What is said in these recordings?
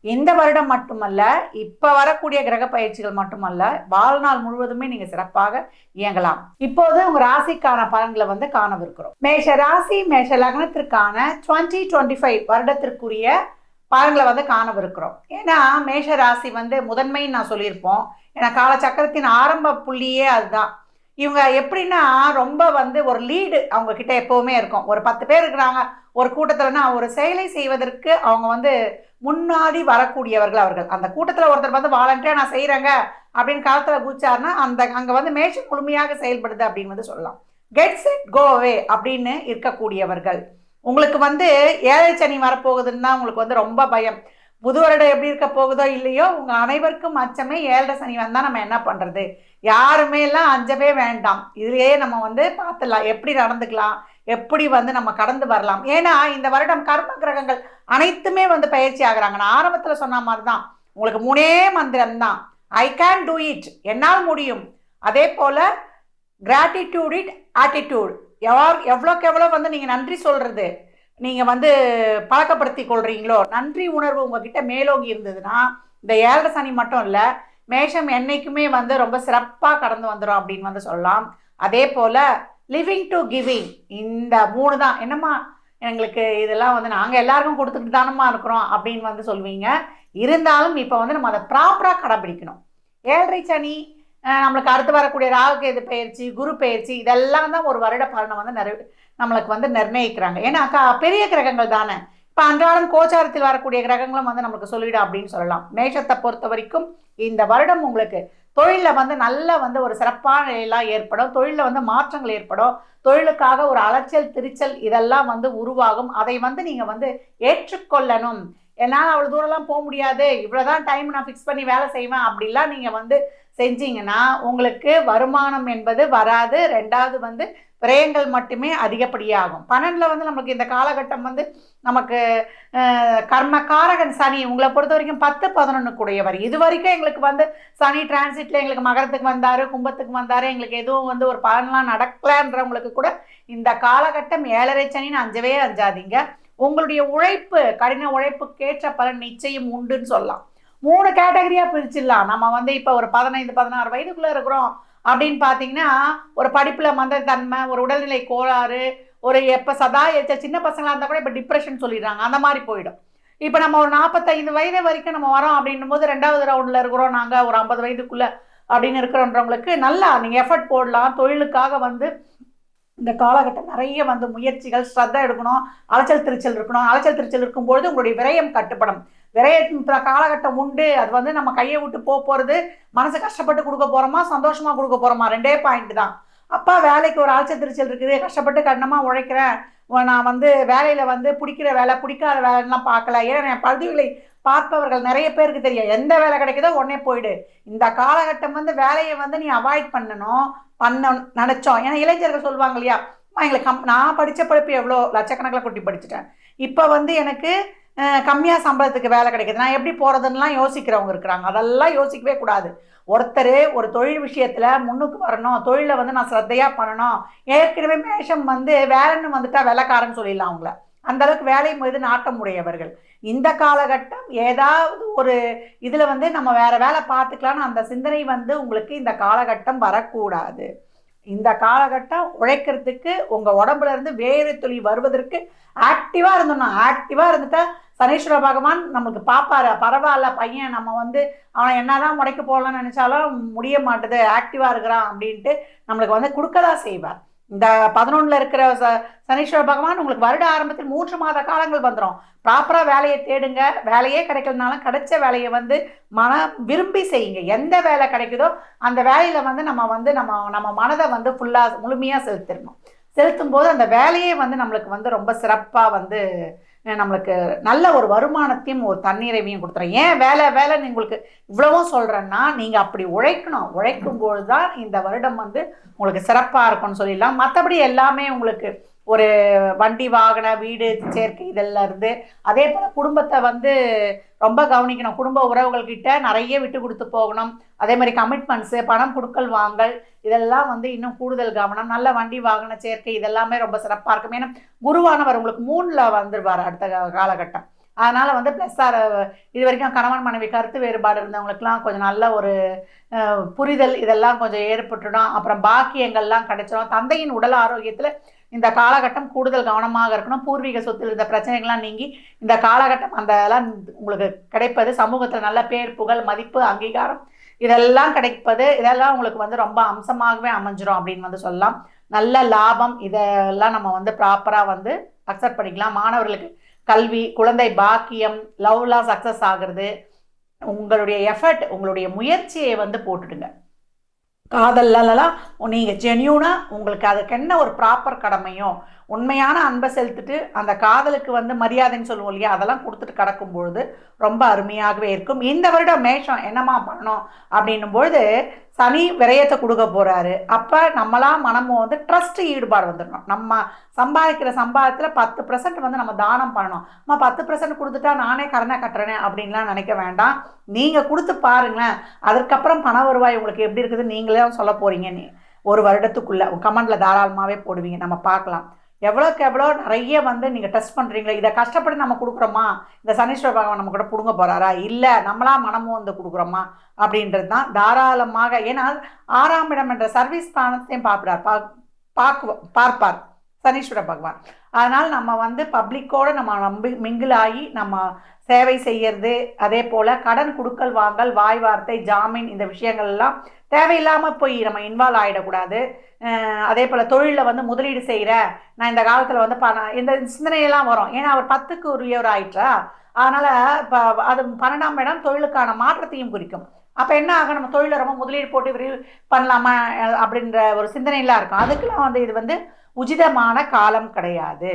இந்த வருடம் மட்டுமல்ல இப்போ வரக்கூடிய கிரக பயிற்சிகள் மட்டுமல்ல வாழ்நாள் முழுவதுமே நீங்கள் சிறப்பாக இயங்கலாம். இப்போது உங்கள் ராசிக்கான பலன்களை வந்து காணவிருக்கிறோம். மேஷ ராசி மேஷ லக்னத்திற்கான டுவெண்ட்டி டுவெண்ட்டி ஃபைவ் வருடத்திற்குரிய பலன்களை வந்து காணவிருக்கிறோம். ஏன்னா மேஷ ராசி வந்து முதன்மைன்னு நான் சொல்லியிருப்போம். ஏன்னா காலச்சக்கரத்தின் ஆரம்ப புள்ளியே அதுதான். இவங்க எப்படின்னா ரொம்ப வந்து ஒரு லீடு அவங்க கிட்ட இருக்கும். ஒரு பத்து பேர் இருக்கிறாங்க. ஒரு கூட்டத்தில்னா ஒரு செயலை செய்வதற்கு அவங்க வந்து முன்னாடி வரக்கூடியவர்கள் அவர்கள். அந்த கூட்டத்தில் ஒருத்தர் வந்து வாலண்டியாக நான் செய்கிறேங்க அப்படின்னு காலத்தில் குதிச்சாருன்னா அந்த அங்கே வந்து மேஷம் முழுமையாக செயல்படுது அப்படின்னு வந்து சொல்லலாம். கெட் செட் கோ அவே அப்படின்னு இருக்கக்கூடியவர்கள். உங்களுக்கு வந்து ஏழை சனி வரப்போகுதுன்னு தான் உங்களுக்கு வந்து ரொம்ப பயம். புது வருடம் எப்படி இருக்க போகுதோ இல்லையோ உங்கள் அனைவருக்கும் அச்சமே ஏழரை சனி வந்தால் நம்ம என்ன பண்ணுறது யாருமே எல்லாம் அஞ்சவே வேண்டாம். இதுலேயே நம்ம வந்து பார்த்துடலாம். எப்படி நடந்துக்கலாம்? எப்படி வந்து நம்ம கடந்து வரலாம்? ஏன்னா இந்த வருடம் கர்ம கிரகங்கள் அனைத்துமே வந்து பயிற்சி ஆகிறாங்க. நான் ஆரம்பத்தில் சொன்ன மாதிரி தான் உங்களுக்கு மூணே மந்திரம் தான் ஐ கேன் டூ இட் என்னால் முடியும். அதே போல் கிராட்டிடியூட் இட் ஆட்டிடியூட் எவ்வளோ எவ்வளோக்கு எவ்வளோ வந்து நீங்கள் நன்றி சொல்கிறது நீங்கள் வந்து பழக்கப்படுத்தி கொள்றீங்களோ நன்றி உணர்வு உங்ககிட்ட மேலோங்கி இருந்ததுன்னா இந்த ஏழரை சனி மட்டும் இல்லை மேஷம் என்றைக்குமே வந்து ரொம்ப சிறப்பாக கடந்து வந்துடும் அப்படின்னு வந்து சொல்லலாம். அதே போல் லிவிங் டு கிவிங் இந்த மூணு தான். என்னம்மா எங்களுக்கு இதெல்லாம் வந்து நாங்கள் எல்லாருக்கும் கொடுத்துக்கிட்டு தானம்மா இருக்கிறோம் அப்படின்னு வந்து சொல்லுவீங்க. இருந்தாலும் இப்போ வந்து நம்ம அதை ப்ராப்பராக கடைபிடிக்கணும். ஏழரை சனி நம்மளுக்கு அடுத்து வரக்கூடிய ராகு கேது பயிற்சி குரு பயிற்சி இதெல்லாம் தான் ஒரு வருட பலனை வந்து நிறைவே நம்மளுக்கு வந்து நிர்ணயிக்கிறாங்க. ஏன்னா க பெரிய கிரகங்கள் தானே. இப்போ அன்றாடம் கோச்சாரத்தில் வரக்கூடிய கிரகங்களும் வந்து நம்மளுக்கு சொல்லிடும் அப்படின்னு சொல்லலாம். மேஷத்தை பொறுத்த வரைக்கும் இந்த வருடம் உங்களுக்கு தொழிலில் வந்து நல்ல வந்து ஒரு சிறப்பான நிலையெல்லாம் ஏற்படும். தொழிலில் வந்து மாற்றங்கள் ஏற்படும். தொழிலுக்காக ஒரு அலைச்சல் திரிச்சல் இதெல்லாம் வந்து உருவாகும். அதை வந்து நீங்கள் வந்து ஏற்றுக்கொள்ளணும். என்னால் அவ்வளோ தூரம்லாம் போக முடியாது. இவ்வளோதான் டைம் நான் ஃபிக்ஸ் பண்ணி வேலை செய்வேன் அப்படிலாம் நீங்கள் வந்து செஞ்சீங்கன்னா உங்களுக்கு வருமானம் என்பது வராது. ரெண்டாவது வந்து விரயங்கள் மட்டுமே அதிகப்படியாகும். பன்னெண்டில் வந்து நமக்கு இந்த காலகட்டம் வந்து நமக்கு கர்ம காரகன் சனி உங்களை பொறுத்த வரைக்கும் பத்து பதினொன்று கூடியவர். இது வரைக்கும் எங்களுக்கு வந்து சனி டிரான்சிட்ல எங்களுக்கு மகரத்துக்கு வந்தார் கும்பத்துக்கு வந்தாரு எங்களுக்கு எதுவும் வந்து ஒரு பலன்லாம் நடக்கலன்றவங்களுக்கு கூட இந்த காலகட்டம் ஏழரை சனின்னு அஞ்சவே அஞ்சாதீங்க. உங்களுடைய உழைப்பு கடின உழைப்புக்கேற்ற பலன் நிச்சயம் உண்டுன்னு சொல்லலாம். மூணு கேட்டகரியாக பிரிச்சிடலாம். நம்ம வந்து இப்போ ஒரு பதினைந்து பதினாறு வயதுக்குள்ளே இருக்கிறோம். அப்படின்னு பார்த்தீங்கன்னா ஒரு படிப்பில் மந்தத்தன்மை ஒரு உடல்நிலை கோளாறு ஒரு எப்போ சதா எச்ச சின்ன பசங்களாக இருந்தால் கூட இப்போ டிப்ரெஷன் சொல்லிடுறாங்க. அந்த மாதிரி போயிடும். இப்போ நம்ம ஒரு நாற்பத்தைந்து வயது வரைக்கும் நம்ம வரோம் அப்படின்னும் போது ரெண்டாவது ரவுண்டில் இருக்கிறோம். நாங்கள் ஒரு ஐம்பது வயதுக்குள்ளே அப்படின்னு இருக்கிறோன்றவங்களுக்கு நல்லா நீங்கள் எஃபர்ட் போடலாம். தொழிலுக்காக வந்து இந்த காலகட்டம் நிறைய வந்து முயற்சிகள் ஸ்ரத்தா எடுக்கணும் அலைச்சல் திருச்சல் இருக்கணும். அலைச்சல் திருச்சல் இருக்கும்பொழுது உங்களுடைய விரயம் கட்டுப்படும். விரயத்தின் காலகட்டம் உண்டு. அது வந்து நம்ம கையை விட்டு போக போகிறது மனசு கஷ்டப்பட்டு கொடுக்க போகிறோமா சந்தோஷமாக கொடுக்க போகிறோமா ரெண்டே பாயிண்ட் தான். அப்பா வேலைக்கு ஒரு அலைச்சல் திருச்சல் இருக்குது. கஷ்டப்பட்டு கடினமாக உழைக்கிறேன். நான் வந்து வேலையில் வந்து பிடிக்கிற வேலை பிடிக்காத வேலைலாம் பார்க்கல. ஏன்னா என் பதிவுகளை பார்ப்பவர்கள் நிறைய பேருக்கு தெரியும் எந்த வேலை கிடைக்குதோ உடனே போயிடு. இந்த காலகட்டம் வந்து வேலையை வந்து நீ அவாய்ட் பண்ணணும் பண்ண நினச்சோம். ஏன்னா இளைஞர்கள் சொல்லுவாங்க இல்லையா? எங்களுக்கு கம் நான் படித்த படிப்பு எவ்வளோ? லட்சக்கணக்கில் கொட்டி படிச்சுட்டேன். இப்போ வந்து எனக்கு கம்மியாக சம்பளத்துக்கு வேலை கிடைக்குது. நான் எப்படி போகிறதுன்னெலாம் யோசிக்கிறவங்க இருக்கிறாங்க. அதெல்லாம் யோசிக்கவே கூடாது. ஒருத்தர் ஒரு தொழில் விஷயத்தில் முன்னுக்கு வரணும். தொழிலை வந்து நான் ஸ்ரத்தையாக பண்ணணும். ஏற்கனவே மேஷம் வந்து வேலைன்னு வந்துட்டா வேலைக்காரன்னு சொல்லிடலாம் அவங்கள. அந்த அளவுக்கு வேலை மீது நாட்டம் உடையவர்கள். இந்த காலகட்டம் ஏதாவது ஒரு இதில் வந்து நம்ம வேறு வேலை பார்த்துக்கலாம்னு அந்த சிந்தனை வந்து உங்களுக்கு இந்த காலகட்டம் வரக்கூடாது. இந்த காலகட்டம் உழைக்கிறதுக்கு உங்கள் உடம்புல இருந்து வேறு தொழில் வருவதற்கு ஆக்டிவாக இருந்தோம்னா ஆக்டிவாக இருந்துட்டால் சனீஸ்வர பகவான் நமக்கு பார்ப்பாரு பரவாயில்ல பையன் நம்ம வந்து அவனை என்னதான் முடைக்க போகலான்னு நினச்சாலும் முடிய மாட்டுது ஆக்டிவாக இருக்கிறான் அப்படின்ட்டு நம்மளுக்கு வந்து கொடுக்கதா செய்வார். இந்த பதினொன்றில் இருக்கிற ச சனீஸ்வர பகவான் உங்களுக்கு வருட ஆரம்பத்தில் மூன்று மாத காலங்கள் வந்துடும் ப்ராப்பராக வேலையை தேடுங்க. வேலையே கிடைக்கலனாலும் கிடைச்ச வேலையை வந்து மன விரும்பி செய்யுங்க. எந்த வேலை கிடைக்குதோ அந்த வேலையில் வந்து நம்ம வந்து நம்ம நம்ம மனதை வந்து ஃபுல்லாக முழுமையாக செலுத்திடணும். செலுத்தும் போது அந்த வேலையே வந்து நம்மளுக்கு வந்து ரொம்ப சிறப்பாக வந்து நம்மளுக்கு நல்ல ஒரு வருமானத்தையும் ஒரு தண்ணீரையும் கொடுத்துறேன் ஏன் வேலை வேலைன்னு உங்களுக்கு இவ்வளவோ சொல்கிறேன்னா நீங்கள் அப்படி உழைக்கணும். உழைக்கும் பொழுது தான் இந்த வருடம் வந்து உங்களுக்கு சிறப்பாக இருக்கும்னு சொல்லிடலாம். மற்றபடி எல்லாமே உங்களுக்கு ஒரு வண்டி வாகன வீடு சேர்க்கை இதெல்லாம் இருந்து அதே போல் குடும்பத்தை வந்து ரொம்ப கவனிக்கணும். குடும்ப உறவுகள்கிட்ட நிறைய விட்டு கொடுத்து போகணும். அதே மாதிரி கமிட்மெண்ட்ஸு பணம் கொடுக்கல் வாங்கல் இதெல்லாம் வந்து இன்னும் கூடுதல் கவனம். நல்ல வண்டி வாகன சேர்க்கை இதெல்லாமே ரொம்ப சிறப்பாக இருக்கும். ஏன்னா குருவானவர் உங்களுக்கு மூணில் வந்துடுவார் அடுத்த காலகட்டம். அதனால் வந்து ப்ளஸ் ஆர் இது வரைக்கும் கணவன் மனைவி கருத்து வேறுபாடு இருந்தவங்களுக்குலாம் கொஞ்சம் நல்ல ஒரு புரிதல் இதெல்லாம் கொஞ்சம் ஏற்பட்டுடும். அப்புறம் பாக்கியங்கள்லாம் கிடைச்சிடும் தந்தையின் உடல் ஆரோக்கியத்தில் இந்த காலகட்டம் கூடுதல் கவனமாக இருக்கணும். பூர்வீக சொத்தில் இருந்த பிரச்சனைகள்லாம் நீங்கி இந்த காலகட்டம் அந்த எல்லாம் உங்களுக்கு கிடைப்பது சமூகத்தில் நல்ல பேர் புகழ் மதிப்பு அங்கீகாரம் இதெல்லாம் கிடைப்பது. இதெல்லாம் உங்களுக்கு வந்து ரொம்ப அம்சமாகவே அமைஞ்சிரும் அப்படின்னு வந்து சொல்லலாம். நல்ல லாபம் இதெல்லாம் நம்ம வந்து ப்ராப்பராக வந்து அக்செப்ட் பண்ணிக்கலாம். மாணவர்களுக்கு கல்வி குழந்தை பாக்கியம் லவ்லாம் சக்ஸஸ் ஆகிறது உங்களுடைய எஃபர்ட் உங்களுடைய முயற்சியை வந்து போட்டுடுங்க. காதல்லாம் நீங்கள் ஜென்யூனாக உங்களுக்கு அதுக்கு என்ன ஒரு ப்ராப்பர் கடமையோ உண்மையான அன்பை செலுத்திட்டு அந்த காதலுக்கு வந்து மரியாதைன்னு சொல்லுவோம் இல்லையா அதெல்லாம் கொடுத்துட்டு கிடக்கும் பொழுது ரொம்ப அருமையாகவே இருக்கும். இந்த வருடம் மேஷம் என்னம்மா பண்ணணும் அப்படின்னும் பொழுது சனி விரயத்தை கொடுக்க போகிறாரு அப்போ நம்மளாம் மனமும் வந்து ட்ரஸ்ட் ஈடுபாடு வந்துடணும். நம்ம சம்பாதிக்கிற சம்பாதத்தில் பத்து பர்சன்ட் வந்து நம்ம தானம் பண்ணணும். நம்ம பத்து பர்சன்ட் கொடுத்துட்டா நானே கடனை கட்டுறேனே அப்படின்லாம் நினைக்க வேண்டாம். நீங்கள் கொடுத்து பாருங்களேன். அதற்கப்புறம் பண வருவாய் உங்களுக்கு எப்படி இருக்குது? நீங்களே சொல்ல போகிறீங்க நீ ஒரு வருடத்துக்குள்ளே கமெண்டில் தாராளமாகவே போடுவீங்க. நம்ம பார்க்கலாம். எவ்வளோக்கு எவ்வளோ நிறைய வந்து நீங்கள் டெஸ்ட் பண்ணுறீங்களா இதை கஷ்டப்பட்டு நம்ம கொடுக்குறோமா? இந்த சனீஸ்வர பகவான் நம்ம கூட பிடுங்க போகிறாரா இல்லை நம்மளா மனமும் வந்து கொடுக்குறோமா? அப்படின்றது தான் தாராளமாக ஏன்னா ஆறாம் இடம் என்ற சர்வீஸ் ஸ்தானத்தையும் பார்ப்பார் பா பார்க்கு பார்ப்பார் சனீஸ்வர பகவான். அதனால் நம்ம வந்து பப்ளிக்கோடு நம்ம நம்பி மிங்கிள் ஆகி நம்ம சேவை செய்கிறது அதே போல் கடன் கொடுக்கல் வாங்கல் வாய் வார்த்தை ஜாமீன் இந்த விஷயங்கள்லாம் தேவையில்லாமல் போய் நம்ம இன்வால்வ் ஆகிடக்கூடாது அதே போல் தொழிலில் வந்து முதலீடு செய்கிற நான் இந்த காலத்தில் வந்து பணம் இந்த சிந்தனையெல்லாம் வரும். ஏன்னா அவர் பத்துக்கு உரியவர் ஆயிட்டா அதனால் இப்போ அது பன்னெண்டாம் இடம் தொழிலுக்கான மாற்றத்தையும் குறிக்கும். அப்போ என்ன ஆகும்? நம்ம தொழிலை ரொம்ப முதலீடு போட்டு விரிவு பண்ணலாமா? அப்படின்ற ஒரு சிந்தனையெல்லாம் இருக்கும். அதுக்கெல்லாம் வந்து இது வந்து உச்சிதமான காலம் கிடையாது.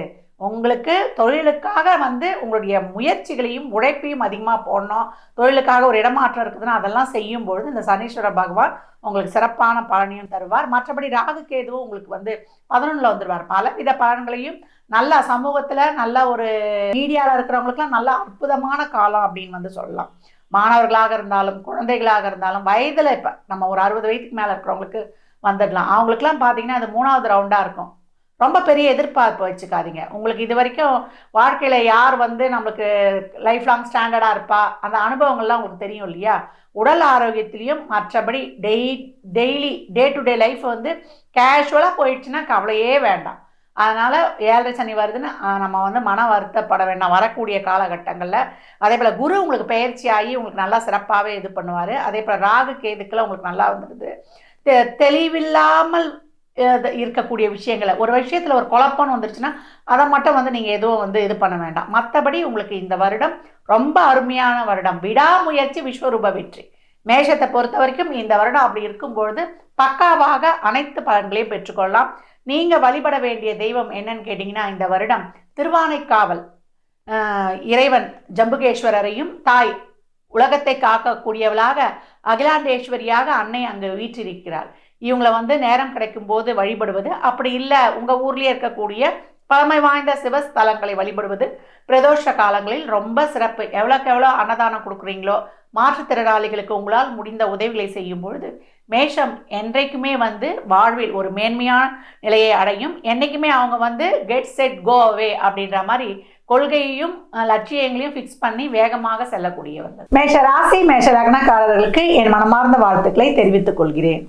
உங்களுக்கு தொழிலுக்காக வந்து உங்களுடைய முயற்சிகளையும் உழைப்பையும் அதிகமாக போடணும். தொழிலுக்காக ஒரு இடமாற்றம் இருக்குதுன்னா அதெல்லாம் செய்யும் பொழுது இந்த சனீஸ்வர பகவான் உங்களுக்கு சிறப்பான பலனையும் தருவார். மற்றபடி ராகு கேதுவும் உங்களுக்கு வந்து பதினொன்றில் வந்துடுவார் பலவித பலன்களையும் நல்ல சமூகத்தில் நல்ல ஒரு மீடியாவில் இருக்கிறவங்களுக்குலாம் நல்ல அற்புதமான காலம் அப்படின்னு வந்து சொல்லலாம். மாணவர்களாக இருந்தாலும் குழந்தைகளாக இருந்தாலும் வயதில் இப்போ நம்ம ஒரு அறுபது வயதுக்கு மேலே இருக்கிறவங்களுக்கு வந்துடலாம். அவங்களுக்குலாம் பார்த்தீங்கன்னா அது மூணாவது ரவுண்டாக இருக்கும். ரொம்ப பெரிய எதிர்பார்ப்பு வச்சுக்காதீங்க. உங்களுக்கு இது வரைக்கும் வாழ்க்கையில் யார் வந்து நம்மளுக்கு லைஃப் லாங் ஸ்டாண்டர்டாக இருப்பா? அந்த அனுபவங்கள்லாம் உங்களுக்கு தெரியும் இல்லையா? உடல் ஆரோக்கியத்திலையும் மற்றபடி டெய் daily day to day life வந்து கேஷுவலாக போயிடுச்சுன்னா கவலையே வேண்டாம். அதனால் ஏழரை சனி வருதுன்னு நம்ம வந்து மன வருத்தப்பட வேண்டாம். வரக்கூடிய காலகட்டங்களில் அதே போல் குரு உங்களுக்கு பயிற்சி ஆகி உங்களுக்கு நல்லா சிறப்பாகவே இது பண்ணுவார். அதே போல் ராகு கேதுக்கெல்லாம் உங்களுக்கு நல்லா வந்துடுது. தெளிவில்லாமல் இருக்கக்கூடிய விஷயங்களை. ஒரு விஷயத்தில் ஒரு குழப்பம்னு வந்துருச்சுன்னா அதை மட்டும் வந்து நீங்கள் எதுவும் வந்து இது பண்ண வேண்டாம். மற்றபடி உங்களுக்கு இந்த வருடம் ரொம்ப அருமையான வருடம். விடாமுயற்சி விஸ்வரூப வெற்றி. மேஷத்தை பொறுத்த வரைக்கும் இந்த வருடம் அப்படி இருக்கும்பொழுது பக்காவாக அனைத்து பலன்களையும் பெற்றுக்கொள்ளலாம். நீங்கள் வழிபட வேண்டிய தெய்வம் என்னன்னு கேட்டிங்கன்னா இந்த வருடம் திருவானைக்காவல். இறைவன் ஜம்புகேஸ்வரரையும் தாய் உலகத்தை காக்கக்கூடியவளாக அகிலாண்டேஸ்வரியாக அன்னை அங்கு வீற்றிருக்கிறாள். இவங்களை வந்து நேரம் கிடைக்கும் போது வழிபடுவது. அப்படி இல்லை உங்கள் ஊர்லேயே இருக்கக்கூடிய பழமை வாய்ந்த சிவஸ்தலங்களை வழிபடுவது பிரதோஷ காலங்களில் ரொம்ப சிறப்பு. எவ்வளோக்கு எவ்வளோ அன்னதானம் கொடுக்குறீங்களோ மாற்றுத்திறனாளிகளுக்கு உங்களால் முடிந்த உதவிகளை செய்யும் பொழுது மேஷம் என்றைக்குமே வந்து வாழ்வில் ஒரு மேன்மையான நிலையை அடையும். என்றைக்குமே அவங்க வந்து கெட் செட் கோ அவே அப்படின்ற மாதிரி கொள்கையையும் லட்சியங்களையும் ஃபிக்ஸ் பண்ணி வேகமாக செல்லக்கூடியவர்கள். மேஷ ராசி மேஷ லக்னக்காரர்களுக்கு என் மனமார்ந்த வாழ்த்துக்களை தெரிவித்துக் கொள்கிறேன்.